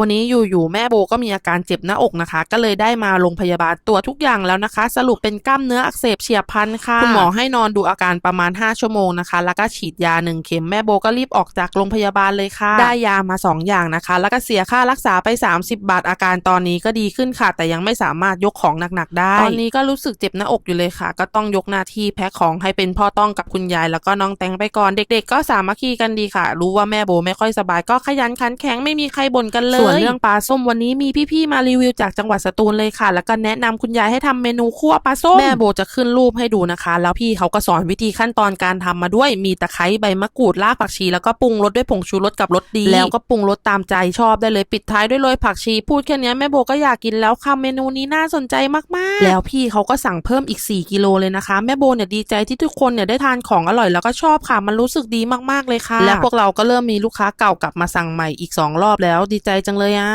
วันนี้อยู่ๆแม่โบก็มีอาการเจ็บหน้าอกนะคะ ก็เลยได้มาโรงพยาบาลตรวจทุกอย่างแล้วนะคะ สรุปเป็นกล้ามเนื้ออักเสบเฉียบพลันค่ะคุณหมอให้นอนดูอาการประมาณ 5 ชั่วโมงนะคะ แล้วก็ฉีดยาหนึ่งเข็มแม่โบก็รีบออกจากโรงพยาบาลเลยค่ะ ได้ยามา 2 อย่างนะคะ แล้วก็เสียค่ารักษาไป 30 บาทอาการตอนนี้ก็ดีขึ้นค่ะ แต่ยังไม่สามารถยกของหนักๆ ได้ ตอนนี้ก็รู้สึกเจ็บหน้าอกอยู่เลยค่ะ ก็ต้องยกหน้าที่แพ็คของให้เป็นพ่อต้องกับคุณยาย แล้วก็น้องแตงไปก่อนเด็ก ๆ ก็สามัคคีกันดีค่ะ รู้ว่าแม่โบไม่ค่อยสบายก็ขยันขันแข็งไม่มีใครบ่นกันเลยส่วนเรื่องปลาส้มวันนี้มีพี่ๆมารีวิวจากจังหวัดสตูลเลยค่ะ แล้วก็แนะนำคุณยายให้ทำเมนูคั่วปลาส้มแม่โบจะขึ้นรูปให้ดูนะคะ แล้วพี่เขาก็สอนวิธีขั้นตอนการทำมาด้วยมีตะไคร้ใบมะกรูดรากผักชี แล้วก็ปรุงรสด้วยผงชูรสกับรสดี แล้วก็ปรุงรสตามใจชอบได้เลยปิดท้ายด้วยโรยผักชี พูดแค่เนี้ยแม่โบก็อยากกินแล้วค่ะเมนูนี้น่าสนใจมากๆ แล้วพี่เขาก็สั่งเพิ่มอีก 4 กิโลเลยนะคะ แม่โบเนี่ยดีใจที่ทุกคนเนี่ยได้ทานของอร่อยแล้วก็ชอบค่ะมันรู้สึกดีมากๆเลยค่ะและพวกเราก็เริ่มมีลูกค้าเก่ากลับมาสั่งใหม่อีก 2 รอบแล้วดีใจจังเลยอะ